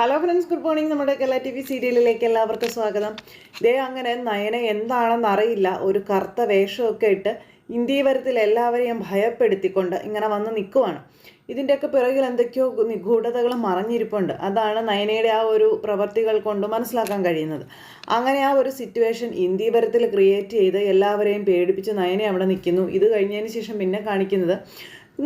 Hello friends good morning നമ്മുടെ Kerala T V സീരിയലിലേക്ക് എല്ലാവർക്കും സ്വാഗതം. ദേ അങ്ങനെ നയന എന്താണെന്ന് അറിയില്ല. ഒരു കറുത്ത വേഷമൊക്കെ ഇട്ട് ഇന്ത്യവരത്തിൽ എല്ലാവരെയും ഭയപ്പെടുത്തിക്കൊണ്ട് ഇങ്ങനെ വന്ന് നിൽക്കുവാണ് ഇതിന്റെയൊക്കെ പിറകിൽ എന്തൊക്കെയോ നിഗൂഢതകൾ മറഞ്ഞിരിപ്പുണ്ട്. അതാണ് നയനയുടെ ആ ഒരു പ്രവർത്തികൾ കൊണ്ട് മനസ്സിലാക്കാൻ കഴിയുന്നത്. അങ്ങനെ ആ ഒരു സിറ്റുവേഷൻ ഇന്ത്യവരത്തിൽ ക്രിയേറ്റ് ചെയ്ത് എല്ലാവരെയും പേടിപ്പിച്ച് നയനെ അവിടെ നിൽക്കുന്നു. ഇത് കഴിഞ്ഞതിന് ശേഷം പിന്നെ കാണിക്കുന്നത്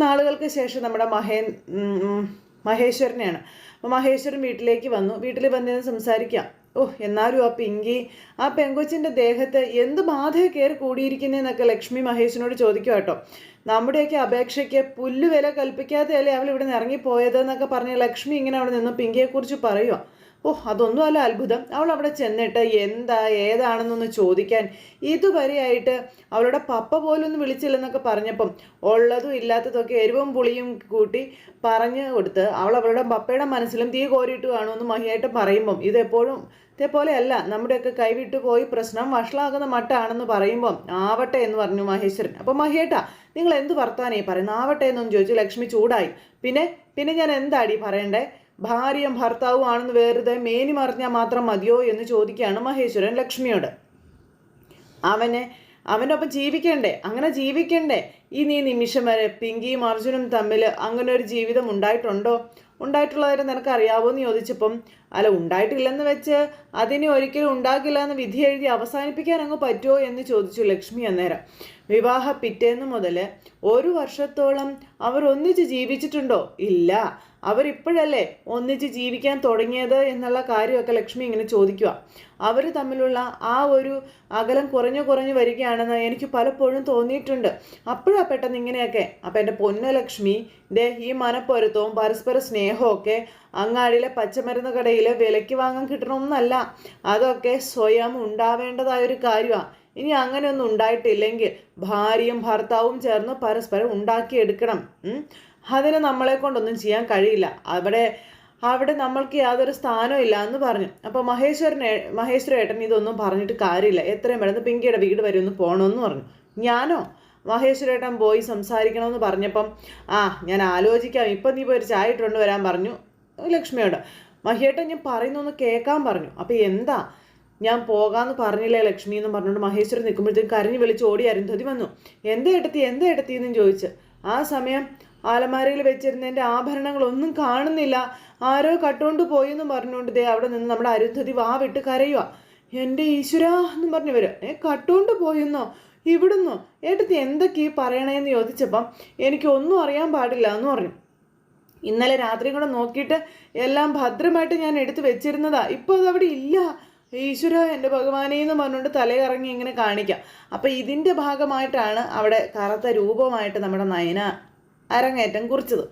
നാളുകൾക്ക് ശേഷം നമ്മുടെ മഹേ ഉം, മഹേശ്വരനെയാണ്. അപ്പോൾ മഹേശ്വരൻ വീട്ടിലേക്ക് വന്നു. വീട്ടിൽ വന്നിരുന്ന് സംസാരിക്കാം. ഓ എന്നാലും ആ പിങ്കി ആ പെങ്കൊച്ചിന്റെ ദേഹത്ത് എന്ത് ബാധയെ കയറി കൂടിയിരിക്കുന്നതെന്നൊക്കെ ലക്ഷ്മി മഹേഷിനോട് ചോദിക്കുക കേട്ടോ. നമ്മുടെയൊക്കെ അപേക്ഷയ്ക്ക് പുല്ലുവില കൽപ്പിക്കാതെയല്ലേ അവൾ ഇവിടെ നിന്ന് ഇറങ്ങിപ്പോയത് എന്നൊക്കെ പറഞ്ഞ് ലക്ഷ്മി ഇങ്ങനെ അവിടെ നിന്ന് പിങ്കിയെക്കുറിച്ച് പറയുക ഓ അതൊന്നുമല്ല അത്ഭുതം. അവൾ അവിടെ ചെന്നിട്ട് എന്താ ഏതാണെന്നൊന്ന് ചോദിക്കാൻ ഇതുവരെയായിട്ട് അവളുടെ പപ്പ പോലും ഒന്ന് വിളിച്ചില്ലെന്നൊക്കെ പറഞ്ഞപ്പം ഉള്ളതും ഇല്ലാത്തതൊക്കെ എരിവും പുളിയും കൂട്ടി പറഞ്ഞു കൊടുത്ത് അവൾ അവളുടെ പപ്പയുടെ മനസ്സിലും തീ കോരിയിട്ട് കാണുമെന്ന് മഹിയായിട്ട് പറയുമ്പം ഇതെപ്പോഴും ഇതേപോലെയല്ല നമ്മുടെയൊക്കെ കൈവിട്ടു പോയി പ്രശ്നം വഷളാകുന്ന മട്ടാണെന്ന് പറയുമ്പം ആവട്ടെ എന്ന് പറഞ്ഞു മഹേശ്വരൻ. അപ്പം മഹിയേട്ടാ നിങ്ങൾ എന്ത് വർത്താനേ പറയുന്നത്? ആവട്ടെ എന്നൊന്ന് ചോദിച്ചു ലക്ഷ്മി ചൂടായി. പിന്നെ പിന്നെ ഞാൻ എന്താടി പറയണ്ടേ? ഭാര്യയും ഭർത്താവും ആണെന്ന് വെറുതെ മേനി മറിഞ്ഞാൽ മാത്രം മതിയോ എന്ന് ചോദിക്കുകയാണ് മഹേശ്വരൻ ലക്ഷ്മിയോട്. അവനെ അവനൊപ്പം ജീവിക്കണ്ടേ? അങ്ങനെ ജീവിക്കണ്ടേ? ഈ നീ നിമിഷം വരെ പിങ്കിയും അർജുനും തമ്മിൽ അങ്ങനെ ഒരു ജീവിതം ഉണ്ടായിട്ടുണ്ടോ? ഉണ്ടായിട്ടുള്ളവരെ നിനക്ക് അറിയാവോ എന്ന് ചോദിച്ചപ്പം അല്ല ഉണ്ടായിട്ടില്ലെന്ന് വെച്ച് അതിനെ ഒരിക്കലും ഉണ്ടാകില്ല എന്ന് വിധി എഴുതി അവസാനിപ്പിക്കാൻ അങ്ങ് പറ്റുമോ? എന്ന് ചോദിച്ചു ലക്ഷ്മി അന്നേരം. വിവാഹ പിറ്റേന്ന് മുതൽ ഒരു വർഷത്തോളം അവർ ഒന്നിച്ച് ജീവിച്ചിട്ടുണ്ടോ? ഇല്ല. അവരിപ്പോഴല്ലേ ഒന്നിച്ച് ജീവിക്കാൻ തുടങ്ങിയത് എന്നുള്ള കാര്യമൊക്കെ ലക്ഷ്മി ഇങ്ങനെ ചോദിക്കുക അവർ തമ്മിലുള്ള ആ ഒരു അകലം കുറഞ്ഞു കുറഞ്ഞു വരികയാണെന്ന് എനിക്ക് പലപ്പോഴും തോന്നിയിട്ടുണ്ട്. അപ്പോഴാ പെട്ടെന്ന് ഇങ്ങനെയൊക്കെ അപ്പം എന്റെ പൊന്ന ലക്ഷ്മി ദേ ഈ മനപ്പൊരുത്തവും പരസ്പര സ്നേഹവും അങ്ങാടിയിലെ പച്ചമരുന്ന് കടയിൽ വിലയ്ക്ക് വാങ്ങാൻ കിട്ടണമെന്നല്ല അതൊക്കെ സ്വയം ഉണ്ടാവേണ്ടതായ ഒരു കാര്യമാണ് ഇനി അങ്ങനെയൊന്നും ഉണ്ടായിട്ടില്ലെങ്കിൽ ഭാര്യയും ഭർത്താവും ചേർന്ന് പരസ്പരം ഉണ്ടാക്കിയെടുക്കണം. അതിന് നമ്മളെ കൊണ്ടൊന്നും ചെയ്യാൻ കഴിയില്ല. അവിടെ അവിടെ നമ്മൾക്ക് യാതൊരു സ്ഥാനവും ഇല്ല എന്ന് പറഞ്ഞു. അപ്പോൾ മഹേശ്വരൻ മഹേശ്വര ഏട്ടൻ ഇതൊന്നും പറഞ്ഞിട്ട് കാര്യമില്ല. എത്രയും പെട്ടെന്ന് പിങ്കിയുടെ വീട് വരെ ഒന്ന് പോകണമെന്ന് പറഞ്ഞു. ഞാനോ? മഹേശ്വരേട്ടൻ പോയി സംസാരിക്കണമെന്ന് പറഞ്ഞപ്പം ആ ഞാൻ ആലോചിക്കാം. ഇപ്പം നീ പോയി ഒരു ചായ ഇട്ടുകൊണ്ട് വരാൻ പറഞ്ഞു. ലക്ഷ്മിയോട്. മഹേട്ടൻ ഞാൻ പറയുന്നൊന്ന് കേൾക്കാൻ പറഞ്ഞു. അപ്പോൾ എന്താ? ഞാൻ പോകാന്ന് പറഞ്ഞില്ലേ ലക്ഷ്മി? എന്ന് പറഞ്ഞുകൊണ്ട് മഹേശ്വരൻ നിൽക്കുമ്പോഴത്തേക്കും കരഞ്ഞു വിളിച്ച് ഓടി അരുന്ധതി വന്നു. എന്താ എടുത്തി എന്താ എടുത്തി എന്നും ചോദിച്ച്. ആ സമയം ആലമാരയിൽ വെച്ചിരുന്ന വെച്ചിരുന്നതിന്റെ ആഭരണങ്ങളൊന്നും കാണുന്നില്ല. ആരോ കട്ടുകൊണ്ട് പോയി എന്നും പറഞ്ഞുകൊണ്ട് ദേ അവിടെ നിന്ന് നമ്മുടെ അരുന്ധതി വാ വിട്ട് കരയുക എന്റെ ഈശ്വര എന്ന് പറഞ്ഞു വരും ഏ കട്ടുകൊണ്ട് പോയെന്നോ? ഇവിടുന്നോ? ഏട്ടത്തി ഈ പറയണേന്ന് ചോദിച്ചപ്പം എനിക്കൊന്നും അറിയാൻ പാടില്ല എന്ന് പറഞ്ഞു. ഇന്നലെ രാത്രി കൂടെ നോക്കിയിട്ട് എല്ലാം ഭദ്രമായിട്ട് ഞാൻ എടുത്തു വെച്ചിരുന്നതാ. ഇപ്പോൾ അതവിടെ ഇല്ല. ഈശ്വര എന്റെ ഭഗവാനെ എന്ന് പറഞ്ഞുകൊണ്ട് തലയിറങ്ങി ഇങ്ങനെ കാണിക്കാം. അപ്പോൾ ഇതിന്റെ ഭാഗമായിട്ടാണ് അവിടെ കറുത്ത രൂപമായിട്ട് നമ്മുടെ നയന അരങ്ങേറ്റം കുറിച്ചത്.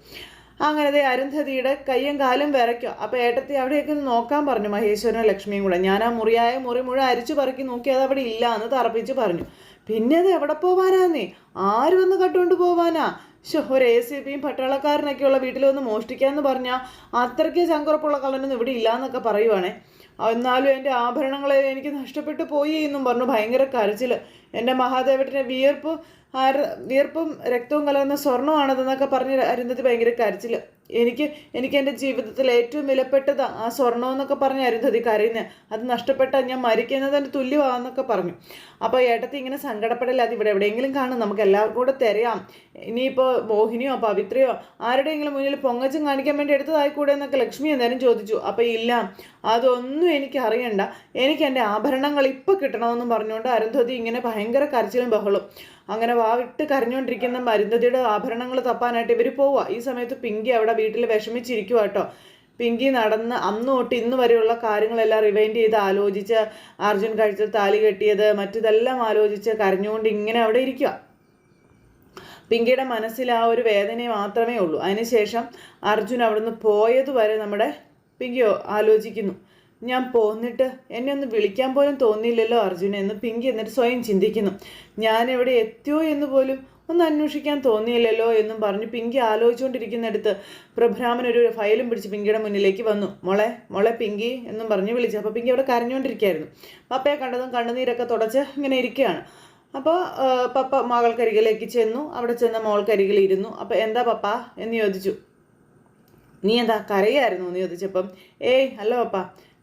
അങ്ങനത്തെ അരുന്ധതിയുടെ കയ്യും കാലും വിറയ്ക്കുക അപ്പോൾ ഏട്ടത്തി അവിടെയൊക്കെ നോക്കാൻ പറഞ്ഞു മഹേശ്വരനും ലക്ഷ്മിയും കൂടെ. ഞാൻ ആ മുറിയായ മുറി മുഴുവൻ അരിച്ചു പറക്കി നോക്കി അത് അവിടെ ഇല്ല എന്ന് തറപ്പിച്ച് പറഞ്ഞു. പിന്നെ അത് എവിടെ പോവാനാന്നേ? ആര് വന്ന് കട്ടുകൊണ്ട് പോവാനാ? ശോ ഒരു എ സി പിയും പട്ടാളക്കാരനൊക്കെയുള്ള വീട്ടിൽ വന്ന് മോഷ്ടിക്കാന്ന് പറഞ്ഞാൽ അത്രയ്ക്ക് ചങ്കുറപ്പുള്ള കള്ളനൊന്നും ഇവിടെ ഇല്ല എന്നൊക്കെ പറയുവാണേ. എന്നാലും എന്റെ ആഭരണങ്ങളെ എനിക്ക് നഷ്ടപ്പെട്ടു പോയി എന്നും പറഞ്ഞു. ഭയങ്കര കരച്ചിൽ എന്റെ മഹാദേവട്ടിന്റെ വിയർപ്പ് ആര വിയർപ്പും രക്തവും കലർന്ന സ്വർണമാണതെന്നൊക്കെ പറഞ്ഞ് അരുന്ധതി ഭയങ്കര കരച്ചിൽ എനിക്ക് എനിക്ക് എന്റെ ജീവിതത്തിൽ ഏറ്റവും വിലപ്പെട്ടത് ആ സ്വർണമെന്നൊക്കെ പറഞ്ഞ് അരുന്ധതി കരയുന്നത് അത് നഷ്ടപ്പെട്ടാൽ ഞാൻ മരിക്കുന്നതിന് തുല്യമാണെന്നൊക്കെ പറഞ്ഞു. അപ്പോൾ ഏട്ടത്തി ഇങ്ങനെ സങ്കടപ്പെടില്ല? അത് ഇവിടെ എവിടെയെങ്കിലും കാണും. നമുക്ക് എല്ലാവർക്കും കൂടെ തിരയാം. ഇനിയിപ്പോൾ മോഹിനിയോ പവിത്രയോ ആരുടെയെങ്കിലും മുന്നിൽ പൊങ്ങച്ചും കാണിക്കാൻ വേണ്ടി എടുത്തതായിക്കൂടെ എന്നൊക്കെ ലക്ഷ്മി എന്തായാലും ചോദിച്ചു. അപ്പോൾ ഇല്ല അതൊന്നും എനിക്ക് അറിയണ്ട. എനിക്ക് എന്റെ ആഭരണങ്ങൾ ഇപ്പോൾ കിട്ടണമെന്നും പറഞ്ഞുകൊണ്ട് അരുന്ധതി ഇങ്ങനെ ഭയങ്കര കരച്ചിലും ബഹളും. അങ്ങനെ വാവിട്ട് കരഞ്ഞുകൊണ്ടിരിക്കുന്ന മരുന്നതിയുടെ ആഭരണങ്ങൾ തപ്പാനായിട്ട് ഇവർ പോവുക ഈ സമയത്ത് പിങ്കി അവിടെ വീട്ടിൽ വിഷമിച്ചിരിക്കുക കേട്ടോ പിങ്കി നടന്ന് അന്ന് തൊട്ട് ഇന്ന് വരെയുള്ള കാര്യങ്ങളെല്ലാം റിവൈൻഡ് ചെയ്ത് ആലോചിച്ച് അർജുൻ കഴിച്ചത് താലി കെട്ടിയത് മറ്റിതെല്ലാം ആലോചിച്ച് കരഞ്ഞുകൊണ്ട് ഇങ്ങനെ അവിടെ ഇരിക്കുക പിങ്കിയുടെ മനസ്സിൽ ആ ഒരു വേദന മാത്രമേ ഉള്ളൂ. അതിനുശേഷം അർജുൻ അവിടുന്ന് പോയതുവരെ നമ്മുടെ പിങ്കിയോ ആലോചിക്കുന്നു. ഞാൻ പോന്നിട്ട് എന്നെ ഒന്ന് വിളിക്കാൻ പോലും തോന്നിയില്ലല്ലോ അർജുന എന്ന് പിങ്കി എന്നിട്ട് സ്വയം ചിന്തിക്കുന്നു. ഞാൻ എവിടെ എത്തിയോ എന്ന് പോലും ഒന്ന് അന്വേഷിക്കാൻ തോന്നിയില്ലല്ലോ എന്നും പറഞ്ഞു പിങ്കി ആലോചിച്ചുകൊണ്ടിരിക്കുന്നിടത്ത് പ്രഭ്രാമൻ ഒരു ഫയലും പിടിച്ച് പിങ്കിയുടെ മുന്നിലേക്ക് വന്നു. മോളെ മോളെ പിങ്കി എന്നും പറഞ്ഞ് വിളിച്ചു. അപ്പോൾ പിങ്കി അവിടെ കരഞ്ഞുകൊണ്ടിരിക്കുകയായിരുന്നു. പപ്പയെ കണ്ടതും കണ്ണുനീരൊക്കെ തുടച്ച് ഇങ്ങനെ ഇരിക്കുകയാണ്. അപ്പോൾ പപ്പ മകൾക്കരികിലേക്ക് ചെന്നു. അവിടെ ചെന്ന മോൾക്കരികിൽ ഇരുന്നു. അപ്പോൾ എന്താ പപ്പ? എന്ന് ചോദിച്ചു. നീ എന്താ കരയായിരുന്നു? എന്ന് ചോദിച്ചപ്പം ഏയ് അല്ല പപ്പ.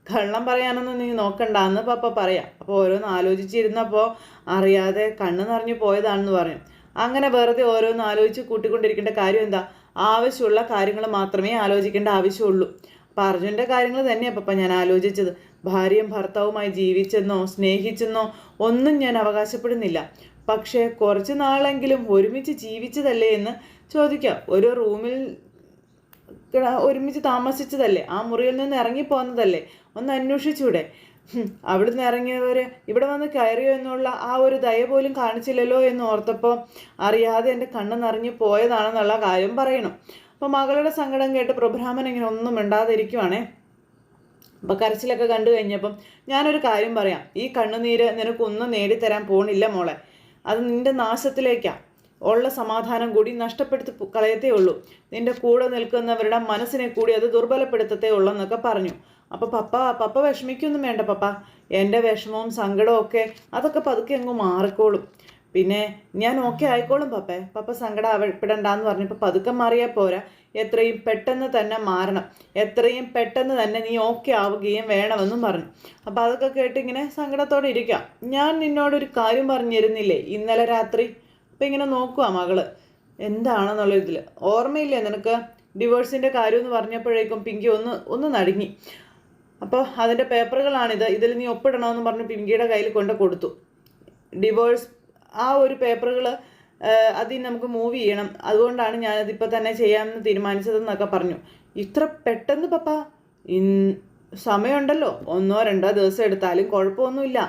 കള്ളം പറയാനൊന്നും നീ നോക്കണ്ട. എന്ന് പപ്പ പറയാം. അപ്പോൾ ഓരോന്ന് ആലോചിച്ചിരുന്നപ്പോൾ അറിയാതെ കണ്ണ് നിറഞ്ഞു പോയതാണെന്ന് പറയും. അങ്ങനെ വെറുതെ ഓരോന്ന് ആലോചിച്ച് കൂട്ടിക്കൊണ്ടിരിക്കേണ്ട കാര്യം എന്താ? ആവശ്യമുള്ള കാര്യങ്ങൾ മാത്രമേ ആലോചിക്കേണ്ട ആവശ്യമുള്ളൂ. അപ്പം അർജുന്റെ കാര്യങ്ങൾ തന്നെയാണ് പപ്പ ഞാൻ ആലോചിച്ചത്. ഭാര്യയും ഭർത്താവുമായി ജീവിച്ചെന്നോ സ്നേഹിച്ചെന്നോ ഒന്നും ഞാൻ അവകാശപ്പെടുന്നില്ല. പക്ഷേ കുറച്ച് നാളെങ്കിലും ഒരുമിച്ച് ജീവിച്ചതല്ലേ എന്ന് ചോദിക്കാം. ഒരു റൂമിൽ ഒരുമിച്ച് താമസിച്ചതല്ലേ? ആ മുറിയിൽ നിന്ന് ഇറങ്ങിപ്പോന്നതല്ലേ ഒന്ന് അന്വേഷിച്ചൂടെ? അവിടുന്ന് ഇറങ്ങിയവർ ഇവിടെ വന്ന് കയറിയോ എന്നുള്ള ആ ഒരു ദയ പോലും കാണിച്ചില്ലല്ലോ എന്ന് ഓർത്തപ്പോൾ അറിയാതെ എന്റെ കണ്ണ് നിറഞ്ഞു പോയതാണെന്നുള്ള കാര്യം പറയണം. അപ്പോൾ മകളുടെ സങ്കടം കേട്ട് പ്രഭ്രാമൻ ഇങ്ങനെ ഒന്നും മിണ്ടാതിരിക്കുവാണേ. അപ്പം കരച്ചിലൊക്കെ കണ്ടു കഴിഞ്ഞപ്പം ഞാനൊരു കാര്യം പറയാം. ഈ കണ്ണുനീര് നിനക്കൊന്നും നേടിത്തരാൻ പോണില്ല മോളെ. അത് നിന്റെ നാശത്തിലേക്കാണ് ഉള്ള സമാധാനം കൂടി നഷ്ടപ്പെടുത്തി കളയത്തേ ഉള്ളൂ. നിന്റെ കൂടെ നിൽക്കുന്നവരുടെ മനസ്സിനെ കൂടി അത് ദുർബലപ്പെടുത്തത്തേ ഉള്ളൂ എന്നൊക്കെ പറഞ്ഞു. അപ്പോൾ പപ്പ പപ്പ വിഷമിക്കൊന്നും വേണ്ട പപ്പ. എന്റെ വിഷമവും സങ്കടവും ഒക്കെ അതൊക്കെ പതുക്കെ അങ്ങ് മാറിക്കോളും. പിന്നെ ഞാൻ ഓക്കെ ആയിക്കോളും പപ്പേ. പപ്പ സങ്കടം അവപ്പെടണ്ടെന്ന് പറഞ്ഞപ്പോൾ പതുക്കെ മാറിയാൽ പോരാ. എത്രയും പെട്ടെന്ന് തന്നെ മാറണം. എത്രയും പെട്ടെന്ന് തന്നെ നീ ഓക്കെ ആവുകയും വേണമെന്നും പറഞ്ഞു. അപ്പോൾ അതൊക്കെ കേട്ടിങ്ങനെ സങ്കടത്തോടെ ഇരിക്കാം. ഞാൻ നിന്നോടൊരു കാര്യം പറഞ്ഞിരുന്നില്ലേ? ഇന്നലെ രാത്രി? അപ്പം ഇങ്ങനെ നോക്കുക മകൾ. എന്താണെന്നുള്ള ഇതിൽ ഓർമ്മയില്ലേ നിനക്ക്? ഡിവോഴ്സിന്റെ കാര്യം എന്ന് പറഞ്ഞപ്പോഴേക്കും പിങ്കി ഒന്ന് ഒന്ന് നടുങ്ങി. അപ്പോൾ അതിന്റെ പേപ്പറുകളാണിത്. ഇതിൽ നീ ഒപ്പിടണമെന്ന് പറഞ്ഞ് പിങ്കിയുടെ കയ്യിൽ കൊണ്ട് കൊടുത്തു. ഡിവോഴ്സ് ആ ഒരു പേപ്പറുകൾ അതിൽ നമുക്ക് മൂവ് ചെയ്യണം. അതുകൊണ്ടാണ് ഞാനതിപ്പോൾ തന്നെ ചെയ്യാമെന്ന് തീരുമാനിച്ചതെന്നൊക്കെ പറഞ്ഞു. ഇത്ര പെട്ടെന്ന് പപ്പ? സമയമുണ്ടല്ലോ. ഒന്നോ രണ്ടോ ദിവസം എടുത്താലും കുഴപ്പമൊന്നുമില്ല.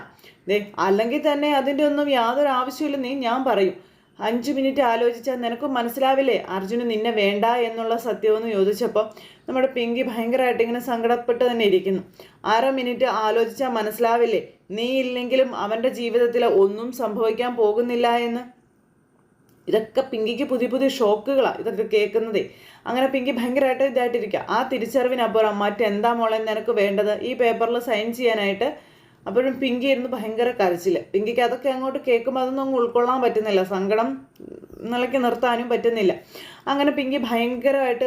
ദേ അല്ലെങ്കിൽ തന്നെ അതിന്റെ ഒന്നും യാതൊരു ആവശ്യമില്ലെന്നേ ഞാൻ പറയും. അഞ്ച് മിനിറ്റ് ആലോചിച്ചാൽ നിനക്ക് മനസ്സിലാവില്ലേ? അർജുന് നിന്നെ വേണ്ട എന്നുള്ള സത്യമെന്ന് ചോദിച്ചപ്പോൾ നമ്മുടെ പിങ്കി ഭയങ്കരമായിട്ട് ഇങ്ങനെ സങ്കടപ്പെട്ട് തന്നെ ഇരിക്കുന്നു. അര മിനിറ്റ് ആലോചിച്ചാൽ മനസ്സിലാവില്ലേ? നീ ഇല്ലെങ്കിലും അവന്റെ ജീവിതത്തിൽ ഒന്നും സംഭവിക്കാൻ പോകുന്നില്ല എന്ന്. ഇതൊക്കെ പിങ്കിക്ക് പുതിയ പുതിയ ഷോക്കുകളാണ് ഇതൊക്കെ കേൾക്കുന്നതേ. അങ്ങനെ പിങ്കി ഭയങ്കരമായിട്ട് ഇതായിട്ടിരിക്കുക. ആ തിരിച്ചറിവിനപ്പുറം മറ്റെന്താ മോളെ നിനക്ക് വേണ്ടത്? ഈ പേപ്പറിൽ സൈൻ ചെയ്യാനായിട്ട് അപ്പോഴും പിങ്കി ഇരുന്ന് ഭയങ്കര കരച്ചിൽ പിങ്കിക്ക് അതൊക്കെ അങ്ങോട്ട് കേൾക്കുമ്പോൾ അതൊന്നും അങ്ങ് ഉൾക്കൊള്ളാൻ പറ്റുന്നില്ല. സങ്കടം നിലയ്ക്ക് നിർത്താനും പറ്റുന്നില്ല. അങ്ങനെ പിങ്കി ഭയങ്കരമായിട്ട്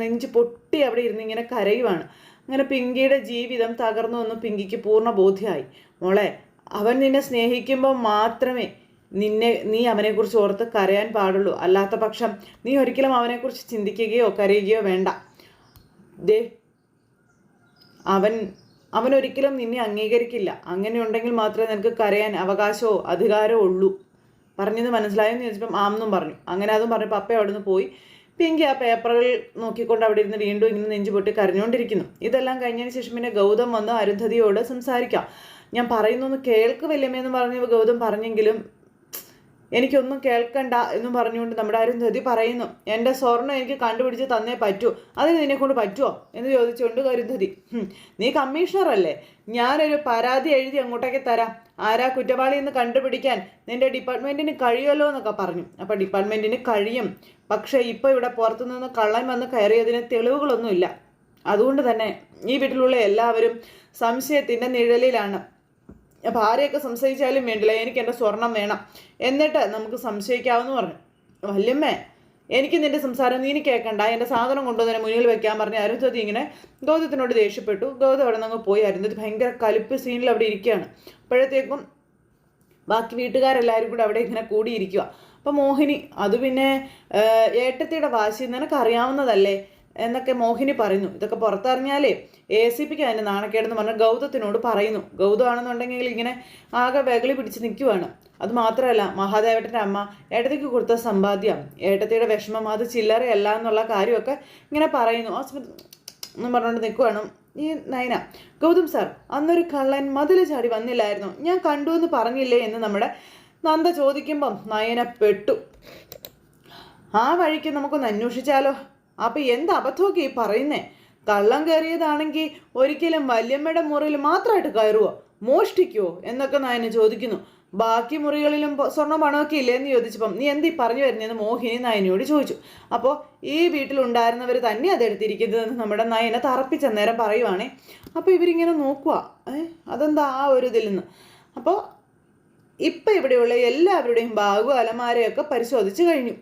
നെഞ്ച് പൊട്ടി അവിടെ ഇരുന്ന് ഇങ്ങനെ കരയുവാണ്. അങ്ങനെ പിങ്കിയുടെ ജീവിതം തകർന്നു എന്ന് പിങ്കിക്ക് പൂർണ ബോധ്യമായി. മോളെ അവൻ നിന്നെ സ്നേഹിക്കുമ്പോൾ മാത്രമേ നിന്നെ നീ അവനെക്കുറിച്ച് ഓർത്ത് കരയാൻ പാടുള്ളൂ. അല്ലാത്ത പക്ഷം നീ ഒരിക്കലും അവനെക്കുറിച്ച് ചിന്തിക്കുകയോ കരയുകയോ വേണ്ട. ദേ അവൻ അവൻ ഒരിക്കലും നിന്നെ അംഗീകരിക്കില്ല. അങ്ങനെ ഉണ്ടെങ്കിൽ മാത്രമേ നിനക്ക് കരയാൻ അവകാശമോ അധികാരമോ ഉള്ളൂ. പറഞ്ഞത് മനസ്സിലായെന്ന് ചോദിച്ചപ്പം ആമെന്നും പറഞ്ഞു. അങ്ങനെ അതും പറഞ്ഞപ്പോൾ അപ്പ അവിടെ നിന്ന് പോയി. പിങ്കി ആ പേപ്പറുകൾ നോക്കിക്കൊണ്ട് അവിടെ ഇരുന്ന് വീണ്ടും ഇങ്ങനെ നെഞ്ചു പൊട്ടി കരഞ്ഞുകൊണ്ടിരിക്കുന്നു. ഇതെല്ലാം കഴിഞ്ഞതിന് ശേഷം പിന്നെ ഗൗതം വന്ന് അരുന്ധതിയോട് സംസാരിക്കാം. ഞാൻ പറയുന്നൊന്ന് കേൾക്ക് വല്യമ്മയെന്ന് പറഞ്ഞ് ഗൗതം പറഞ്ഞെങ്കിലും എനിക്കൊന്നും കേൾക്കണ്ട എന്ന് പറഞ്ഞുകൊണ്ട് നമ്മുടെ ആരും അരുന്ധതി പറയുന്നു എന്റെ സ്വർണം എനിക്ക് കണ്ടുപിടിച്ച് തന്നേ പറ്റൂ. അതിന് നിന്നെ കൊണ്ട് പറ്റുമോ എന്ന് ചോദിച്ചുകൊണ്ട് അരുന്ധതി "ഹും, നീ കമ്മീഷണർ അല്ലേ? ഞാനൊരു പരാതി എഴുതി അങ്ങോട്ടേക്ക് തരാം. ആരാ കുറ്റവാളി എന്ന് കണ്ടുപിടിക്കാൻ നിന്റെ ഡിപ്പാർട്ട്മെന്റിന് കഴിയുമല്ലോ എന്നൊക്കെ പറഞ്ഞു. അപ്പോൾ ഡിപ്പാർട്ട്മെന്റിന് കഴിയും. പക്ഷേ ഇപ്പോൾ ഇവിടെ പുറത്തുനിന്ന് കള്ളൻ വന്ന് കയറിയതിന് തെളിവുകളൊന്നുമില്ല. അതുകൊണ്ട് തന്നെ ഈ വീട്ടിലുള്ള എല്ലാവരും സംശയത്തിന്റെ നിഴലിലാണ്. ഭാര്യയൊക്കെ സംശയിച്ചാലും വേണ്ടില്ല. എനിക്ക് എന്റെ സ്വർണം വേണം. എന്നിട്ട് നമുക്ക് സംശയിക്കാമെന്ന് പറഞ്ഞു. വല്യമ്മേ എനിക്ക് നിന്റെ സംസാരം നീ കേൾക്കണ്ട. എന്റെ സാധനം കൊണ്ടുവന്നതിന് മുന്നിൽ വെക്കാൻ പറഞ്ഞ് അരുന്ധതി ഇങ്ങനെ ഗൗതത്തിനോട് ദേഷ്യപ്പെട്ടു. ഗൗതം അവിടെ നിന്ന് പോയി. അരുന്ധതി ഭയങ്കര കലിപ്പ് സീനിൽ അവിടെ ഇരിക്കുകയാണ്. അപ്പോഴത്തേക്കും ബാക്കി വീട്ടുകാരെല്ലാവരും കൂടെ അവിടെ ഇങ്ങനെ കൂടിയിരിക്കുക. അപ്പം മോഹിനി അത് പിന്നെ ഏട്ടത്തിയുടെ വാശി നിനക്ക് അറിയാവുന്നതല്ലേ എന്നൊക്കെ മോഹിനി പറയുന്നു. ഇതൊക്കെ പുറത്തറിഞ്ഞാലേ എ സി പിക്ക് അതിന്റെ നാണക്കേടെന്ന് പറഞ്ഞ് ഗൗതത്തിനോട് പറയുന്നു. ഗൗതമാണെന്നുണ്ടെങ്കിൽ ഇങ്ങനെ ആകെ വെകളി പിടിച്ച് നിൽക്കുവാണ്. അത് മാത്രമല്ല മഹാദേവട്ടന്റെ അമ്മ ഏട്ടത്തിക്ക് കൊടുത്ത സമ്പാദ്യം ഏട്ടത്തിയുടെ വിഷമം അത് ചില്ലറയല്ല എന്നുള്ള കാര്യമൊക്കെ ഇങ്ങനെ പറയുന്നു. ആ എന്നും പറഞ്ഞുകൊണ്ട് നിൽക്കുവാണ് ഈ നയന. ഗൗതം സാർ അന്നൊരു കള്ളൻ മതിൽ ചാടി വന്നില്ലായിരുന്നു. ഞാൻ കണ്ടു എന്ന് പറഞ്ഞില്ലേ എന്ന് നമ്മുടെ നന്ദ ചോദിക്കുമ്പം നയന പെട്ടു. ആ വഴിക്ക് നമുക്കൊന്ന് അന്വേഷിച്ചാലോ? അപ്പൊ എന്ത് അബദ്ധമൊക്കെ ഈ പറയുന്നേ? കള്ളം കയറിയതാണെങ്കിൽ ഒരിക്കലും വല്യമ്മയുടെ മുറിയിൽ മാത്രമായിട്ട് കയറുവോ? മോഷ്ടിക്കുവോ? എന്നൊക്കെ നയന ചോദിക്കുന്നു. ബാക്കി മുറികളിലും സ്വർണ പണമൊക്കെ ഇല്ലേ എന്ന് ചോദിച്ചപ്പം നീ എന്തി പറഞ്ഞു വരുന്നതെന്ന് മോഹിനി നയനയോട് ചോദിച്ചു. അപ്പോൾ ഈ വീട്ടിലുണ്ടായിരുന്നവർ തന്നെ അത് എടുത്തിരിക്കുന്നതെന്ന് നമ്മുടെ തറപ്പിച്ച തറപ്പിച്ചന്നേരം പറയുവാണേ. അപ്പോൾ ഇവരിങ്ങനെ നോക്കുക അതെന്താ ആ ഒരു ഇതിൽ നിന്ന്? അപ്പോൾ ഇപ്പം ഇവിടെയുള്ള എല്ലാവരുടെയും ബാഗും അലമാരയൊക്കെ പരിശോധിച്ച് കഴിഞ്ഞു.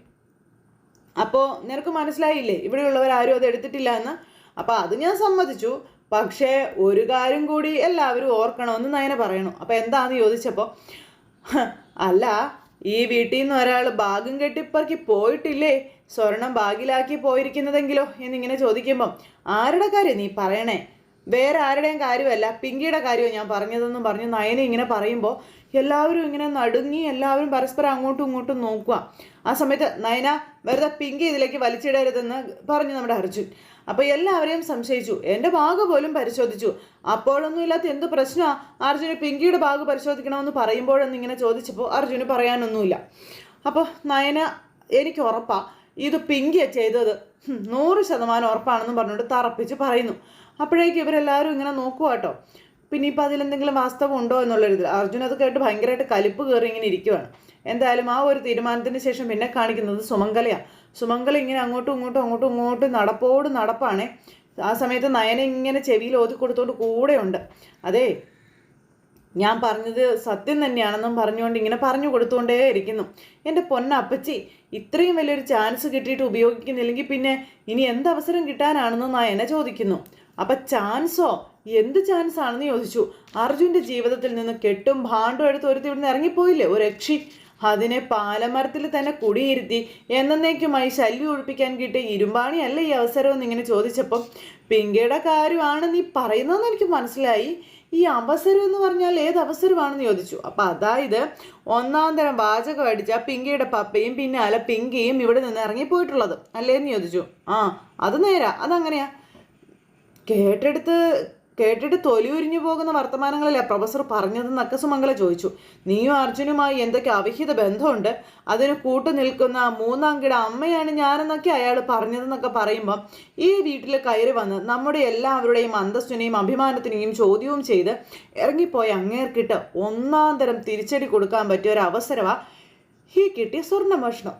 അപ്പോൾ നിനക്ക് മനസ്സിലായില്ലേ? ഇവിടെയുള്ളവരാരും അത് എടുത്തിട്ടില്ല എന്ന്. അപ്പോൾ അത് ഞാൻ സമ്മതിച്ചു. പക്ഷേ ഒരു കാര്യം കൂടി എല്ലാവരും ഓർക്കണമെന്ന് നയന പറയണു. അപ്പോൾ എന്താണെന്ന് ചോദിച്ചപ്പോൾ അല്ല ഈ വീട്ടിൽ നിന്ന് ഒരാൾ ഭാഗം കെട്ടിപ്പറക്കി പോയിട്ടില്ലേ? സ്വർണം ബാഗിലാക്കി പോയിരിക്കുന്നതെങ്കിലോ എന്നിങ്ങനെ ചോദിക്കുമ്പം ആരുടെ കാര്യം നീ പറയണേ? വേറെ ആരുടെയും കാര്യമല്ല. പിങ്കിയുടെ കാര്യമാണ് ഞാൻ പറഞ്ഞതെന്നും പറഞ്ഞു നയന ഇങ്ങനെ പറയുമ്പോൾ എല്ലാവരും ഇങ്ങനെ നടുങ്ങി എല്ലാവരും പരസ്പരം അങ്ങോട്ടും ഇങ്ങോട്ടും നോക്കുക. ആ സമയത്ത് നയന വെറുതെ പിങ്കി ഇതിലേക്ക് വലിച്ചിടരുതെന്ന് പറഞ്ഞു നമ്മുടെ അർജുൻ. അപ്പോൾ എല്ലാവരെയും സംശയിച്ചു. എന്റെ ബാഗ് പോലും പരിശോധിച്ചു. അപ്പോഴൊന്നും ഇല്ലാത്ത എന്ത് പ്രശ്നമാണ് അർജുന് പിങ്കിയുടെ ബാഗ് പരിശോധിക്കണമെന്ന് പറയുമ്പോഴൊന്നും ഇങ്ങനെ ചോദിച്ചപ്പോൾ അർജുന് പറയാനൊന്നുമില്ല. അപ്പോൾ നയന എനിക്ക് ഉറപ്പാ ഇത് പിങ്കിയ ചെയ്തത്. നൂറ് ശതമാനം ഉറപ്പാണെന്നും പറഞ്ഞുകൊണ്ട് തറപ്പിച്ച് പറയുന്നു. അപ്പോഴേക്കും ഇവരെല്ലാവരും ഇങ്ങനെ നോക്കുക കേട്ടോ പിന്നെ ഇപ്പം അതിലെന്തെങ്കിലും വാസ്തവം ഉണ്ടോ എന്നുള്ളൊരിത് അർജുൻ അത് കേട്ട് ഭയങ്കരമായിട്ട് കലിപ്പ് കയറി ഇങ്ങനെ ഇരിക്കുവാണ്. എന്തായാലും ആ ഒരു തീരുമാനത്തിന് ശേഷം പിന്നെ കാണിക്കുന്നത് സുമംഗലയാണ് സുമംഗല ഇങ്ങനെ അങ്ങോട്ടും ഇങ്ങോട്ടും അങ്ങോട്ടും ഇങ്ങോട്ടും നടപ്പോട് നടപ്പാണേ. ആ സമയത്ത് നയന ഇങ്ങനെ ചെവിയിൽ ഓതി കൊടുത്തോണ്ട് കൂടെയുണ്ട്. അതെ ഞാൻ പറഞ്ഞത് സത്യം തന്നെയാണെന്നും പറഞ്ഞുകൊണ്ട് ഇങ്ങനെ പറഞ്ഞു കൊടുത്തുകൊണ്ടേ ഇരിക്കുന്നു. എന്റെ പൊന്നപ്പച്ചി ഇത്രയും വലിയൊരു ചാൻസ് കിട്ടിയിട്ട് ഉപയോഗിക്കുന്നില്ലെങ്കിൽ പിന്നെ ഇനി എന്തവസരം കിട്ടാനാണെന്ന് നയന ചോദിക്കുന്നു. അപ്പം ചാൻസോ? എന്ത് ചാൻസ് ആണെന്ന് ചോദിച്ചു. അർജുന്റെ ജീവിതത്തിൽ നിന്ന് കെട്ടും ഭാണ്ടും എടുത്ത് ഒരുത്തി ഇവിടുന്ന് ഇറങ്ങിപ്പോയില്ലേ? ഒരു രക്ഷി. അതിനെ പാലമരത്തിൽ തന്നെ കുടിയിരുത്തി. എന്നേക്കുമായി ശല്യം ഒഴിപ്പിക്കാൻ കിട്ടിയ ഇരുമ്പാണിയല്ല ഈ അവസരം എന്നിങ്ങനെ ചോദിച്ചപ്പം പിങ്കയുടെ കാര്യമാണ് നീ പറയുന്നതെന്ന് എനിക്ക് മനസ്സിലായി. ഈ അവസരം എന്ന് പറഞ്ഞാൽ ഏത് അവസരമാണെന്ന് ചോദിച്ചു. അപ്പം അതായത് ഒന്നാം തരം വാചകം അടിച്ച പിങ്കിയുടെ പപ്പയും പിന്നാലെ പിങ്കിയും ഇവിടെ നിന്ന് ഇറങ്ങിപ്പോയിട്ടുള്ളത് അല്ലേന്ന് ചോദിച്ചു. ആ അത് നേരാ. അതങ്ങനെയാ. കേട്ടെടുത്ത് കേട്ടിട്ട് തൊലി ഉരിഞ്ഞു പോകുന്ന വർത്തമാനങ്ങളല്ലേ പ്രൊഫസർ പറഞ്ഞതെന്നൊക്കെ സുമംഗല ചോദിച്ചു. നീയും അർജുനുമായി എന്തൊക്കെ അവിഹിത ബന്ധമുണ്ട്? അതിന് കൂട്ടു നിൽക്കുന്ന മൂന്നാം കിട അമ്മയാണ് ഞാനെന്നൊക്കെ അയാൾ പറഞ്ഞതെന്നൊക്കെ പറയുമ്പം ഈ വീട്ടിൽ കയറി വന്ന് നമ്മുടെ എല്ലാവരുടെയും അന്തസ്സിനെയും അഭിമാനത്തിനെയും ചോദ്യവും ചെയ്ത് ഇറങ്ങിപ്പോയ അങ്ങേർക്കിട്ട് ഒന്നാം തരം തിരിച്ചടി കൊടുക്കാൻ പറ്റിയ ഒരു അവസരമാണ് ഈ കിട്ടിയ സ്വർണ ഭക്ഷണം.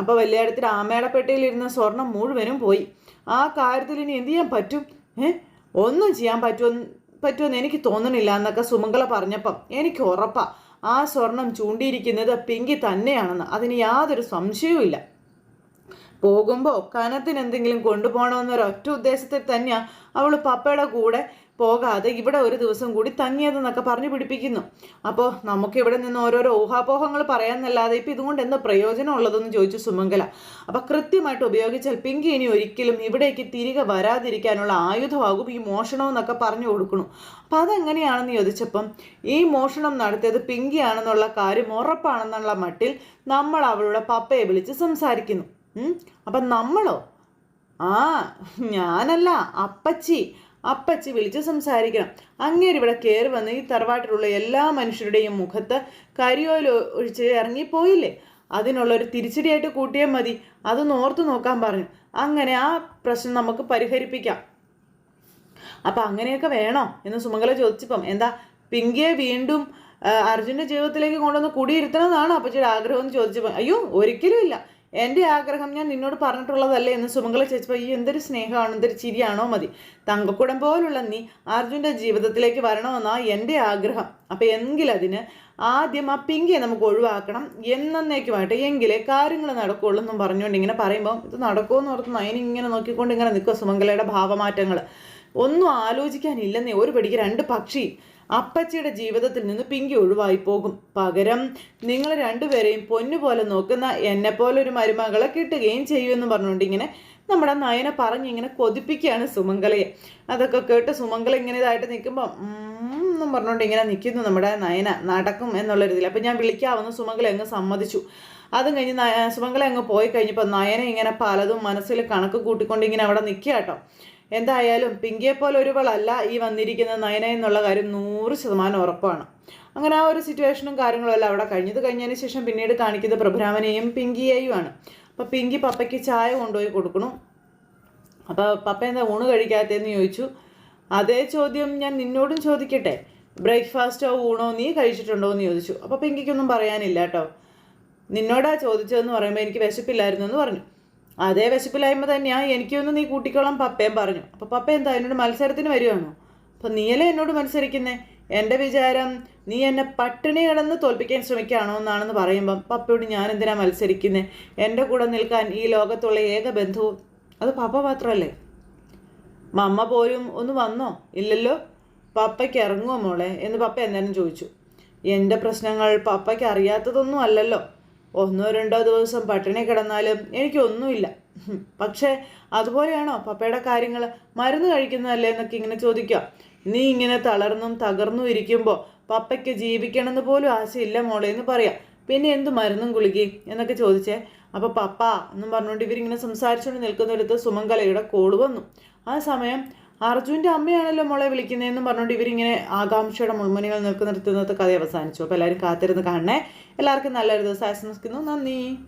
അപ്പോൾ വലിയടത്തിൽ ആമയുടെ പെട്ടിയിലിരുന്ന സ്വർണം മുഴുവനും പോയി. ആ കാര്യത്തിൽ ഇനി എന്ത് ചെയ്യാൻ പറ്റും? ഒന്നും ചെയ്യാൻ പറ്റുമോ പറ്റുമെന്ന് എനിക്ക് തോന്നണില്ല എന്നൊക്കെ സുമംഗല പറഞ്ഞപ്പം എനിക്ക് ഉറപ്പാ. ആ സ്വർണം ചൂണ്ടിയിരിക്കുന്നത് പിങ്കി തന്നെയാണെന്ന്. അതിന് യാതൊരു സംശയവും പോകുമ്പോൾ കനത്തിന് എന്തെങ്കിലും കൊണ്ടുപോകണമെന്നൊരൊറ്റ ഉദ്ദേശത്തിൽ തന്നെയാണ് അവൾ പപ്പയുടെ കൂടെ പോകാതെ ഇവിടെ ഒരു ദിവസം കൂടി തങ്ങിയതെന്നൊക്കെ പറഞ്ഞു പിടിപ്പിക്കുന്നു. അപ്പോൾ നമുക്ക് ഇവിടെ നിന്ന് ഓരോരോ ഊഹാപോഹങ്ങൾ പറയാമെന്നല്ലാതെ ഇപ്പം ഇതുകൊണ്ട് എന്താ പ്രയോജനം ഉള്ളതെന്ന് ചോദിച്ചു സുമംഗല. അപ്പോൾ കൃത്യമായിട്ട് ഉപയോഗിച്ചാൽ പിങ്കി ഇനി ഒരിക്കലും ഇവിടേക്ക് തിരികെ വരാതിരിക്കാനുള്ള ആയുധമാകും ഈ മോഷണം എന്നൊക്കെ പറഞ്ഞു കൊടുക്കണു അപ്പം അതെങ്ങനെയാണെന്ന് ചോദിച്ചപ്പം ഈ മോഷണം നടത്തിയത് പിങ്കിയാണെന്നുള്ള കാര്യം ഉറപ്പാണെന്നുള്ള മട്ടിൽ നമ്മൾ അവളുടെ പപ്പയെ വിളിച്ച് സംസാരിക്കുന്നു. അപ്പം നമ്മളോ? ആ ഞാനല്ല അപ്പച്ചി. അപ്പച്ചി വിളിച്ച് സംസാരിക്കണം. അങ്ങേര് ഇവിടെ കയറി വന്ന് ഈ തറവാട്ടിലുള്ള എല്ലാ മനുഷ്യരുടെയും മുഖത്ത് കരിയോല ഒഴിച്ച് ഇറങ്ങിപ്പോയില്ലേ? അതിനുള്ളൊരു തിരിച്ചടിയായിട്ട് കൂട്ടിയാൽ മതി. അതൊന്ന് ഓർത്തു നോക്കാൻ പറഞ്ഞു. അങ്ങനെ ആ പ്രശ്നം നമുക്ക് പരിഹരിപ്പിക്കാം. അപ്പം അങ്ങനെയൊക്കെ വേണോ എന്ന് സുമംഗല ചോദിച്ചപ്പം എന്താ പിങ്കിയെ വീണ്ടും അർജുന്റെ ജീവിതത്തിലേക്ക് കൊണ്ടുവന്ന് കുടിയിരുത്തണമെന്നാണ് അപ്പച്ചിയുടെ ആഗ്രഹം എന്ന് ചോദിച്ചപ്പോൾ അയ്യോ ഒരിക്കലും ഇല്ല. എന്റെ ആഗ്രഹം ഞാൻ നിന്നോട് പറഞ്ഞിട്ടുള്ളതല്ലേ എന്ന് സുമംഗല ചോദിച്ചപ്പോൾ ഈ എന്തൊരു സ്നേഹമാണ് എന്തൊരു ചിരിയാണോ മതി. തങ്കക്കുടം പോലുള്ള നീ അർജുന്റെ ജീവിതത്തിലേക്ക് വരണമെന്നാ എന്റെ ആഗ്രഹം. അപ്പോൾ എങ്കിലതിന് ആദ്യം ആ പിങ്കിയെ നമുക്ക് ഒഴിവാക്കണം. എന്നേക്കുമായിട്ട് എങ്കിലേ കാര്യങ്ങൾ നടക്കുള്ളൂ എന്നും പറഞ്ഞുകൊണ്ട് ഇങ്ങനെ പറയുമ്പോൾ ഇത് നടക്കുമെന്ന് ഓർത്ത് അതിനിങ്ങനെ നോക്കിക്കൊണ്ട് ഇങ്ങനെ നിൽക്കുക സുമംഗലയുടെ ഭാവമാറ്റങ്ങൾ ഒന്നും ആലോചിക്കാനില്ലെന്നേ ഒരു പിടിക്ക് രണ്ട് പക്ഷി അപ്പച്ചിയുടെ ജീവിതത്തിൽ നിന്ന് പിങ്കി ഒഴിവായി പോകും. പകരം നിങ്ങൾ രണ്ടുപേരെയും പൊന്നുപോലെ നോക്കുന്ന എന്നെ പോലെ ഒരു മരുമകളെ കിട്ടുകയും ചെയ്യുമെന്ന് പറഞ്ഞുകൊണ്ട് ഇങ്ങനെ നമ്മുടെ നയനെ പറഞ്ഞ് ഇങ്ങനെ കൊതിപ്പിക്കുകയാണ് സുമംഗലയെ. അതൊക്കെ കേട്ട് സുമംഗല ഇങ്ങനെ ഇതായിട്ട് നിൽക്കുമ്പോൾ എന്നും പറഞ്ഞുകൊണ്ട് ഇങ്ങനെ നിൽക്കുന്നു നമ്മുടെ നയന. നടക്കും എന്നുള്ള രീതിയിൽ അപ്പം ഞാൻ വിളിക്കാവുന്ന സുമംഗല അങ്ങ് സമ്മതിച്ചു. അതും കഴിഞ്ഞ് സുമംഗല അങ്ങ് പോയി കഴിഞ്ഞപ്പോൾ നയന ഇങ്ങനെ പലതും മനസ്സിൽ കണക്ക് കൂട്ടിക്കൊണ്ട് ഇങ്ങനെ അവിടെ നിൽക്കുക കേട്ടോ. എന്തായാലും പിങ്കിയെ പോലെ ഒരുവളല്ല ഈ വന്നിരിക്കുന്ന നയന എന്നുള്ള കാര്യം നൂറ് ശതമാനം ഉറപ്പാണ്. അങ്ങനെ ആ ഒരു സിറ്റുവേഷനും കാര്യങ്ങളും എല്ലാം അവിടെ കഴിഞ്ഞത് കഴിഞ്ഞതിന് ശേഷം പിന്നീട് കാണിക്കുന്നത് പ്രഭ്രാമനെയും പിങ്കിയെയുമാണ്. അപ്പോൾ പിങ്കി പപ്പയ്ക്ക് ചായ കൊണ്ടുപോയി കൊടുക്കണം. അപ്പോൾ പപ്പ എന്താ ഊണ് കഴിക്കാത്തതെന്ന് ചോദിച്ചു. അതേ ചോദ്യം ഞാൻ നിന്നോടും ചോദിക്കട്ടെ? ബ്രേക്ക്ഫാസ്റ്റോ ഊണോ നീ കഴിച്ചിട്ടുണ്ടോ എന്ന് ചോദിച്ചു. അപ്പോൾ പിങ്കിക്കൊന്നും പറയാനില്ല കേട്ടോ. നിന്നോടാ ചോദിച്ചതെന്ന് പറയുമ്പോൾ എനിക്ക് വിശപ്പില്ലായിരുന്നു എന്ന് പറഞ്ഞു. അതേ വിശപ്പില്ലായ്മ തന്നെയാ. എനിക്കൊന്ന് നീ കൂട്ടിക്കോളാം പപ്പയും പറഞ്ഞു. അപ്പോൾ പപ്പ എന്താ എന്നോട് മത്സരത്തിന് വരുവാണോ? അപ്പം നീയല്ലേ എന്നോട് മത്സരിക്കുന്നേ? എന്റെ വിചാരം നീ എന്നെ പട്ടിണി കിടന്ന് തോൽപ്പിക്കാൻ ശ്രമിക്കുകയാണോ എന്നാണെന്ന് പറയുമ്പം പപ്പയോട് ഞാൻ എന്തിനാ മത്സരിക്കുന്നത് എന്റെ കൂടെ നിൽക്കാൻ ഈ ലോകത്തുള്ള ഏക ബന്ധുവും അത് പപ്പ മാത്രമല്ലേ മമ്മ പോലും ഒന്ന് വന്നോ? ഇല്ലല്ലോ. പപ്പയ്ക്ക് ഇറങ്ങുമോ മോളെ? എന്ന് പപ്പ എന്തായാലും ചോദിച്ചു. എന്റെ പ്രശ്നങ്ങൾ പപ്പയ്ക്ക് അറിയാത്തതൊന്നും അല്ലല്ലോ. ഒന്നോ രണ്ടോ ദിവസം പട്ടിണി കിടന്നാലും എനിക്കൊന്നുമില്ല. പക്ഷേ അതുപോലെയാണോ പപ്പയുടെ കാര്യങ്ങൾ? മരുന്ന് കഴിക്കുന്നതല്ലേ എന്നൊക്കെ ഇങ്ങനെ ചോദിക്കുക. നീ ഇങ്ങനെ തളർന്നും തകർന്നും ഇരിക്കുമ്പോൾ പപ്പയ്ക്ക് ജീവിക്കണമെന്ന് പോലും ആശയില്ല മോളെ എന്ന് പറയാം. പിന്നെ എന്ത് മരുന്നും ഗുളികയും എന്നൊക്കെ ചോദിച്ചേ. അപ്പോൾ പപ്പ എന്നും പറഞ്ഞുകൊണ്ട് ഇവരിങ്ങനെ സംസാരിച്ചുകൊണ്ട് നിൽക്കുന്നിടത്ത് സുമംഗലയുടെ കോൾ വന്നു. ആ സമയം അർജുന്റെ അമ്മയാണല്ലോ മോളെ വിളിക്കുന്നതെന്നും പറഞ്ഞുകൊണ്ട് ഇവരിങ്ങനെ ആകാംക്ഷയുടെ മുൾമുനികൾ നിൽക്കുന്നിടത്ത് കഥ അവസാനിച്ചു. അപ്പോൾ എല്ലാവരും കാത്തിരുന്ന് കാണണേ. എല്ലാവർക്കും നല്ലൊരു ദിവസം ആശംസിക്കുന്നു. നന്ദി.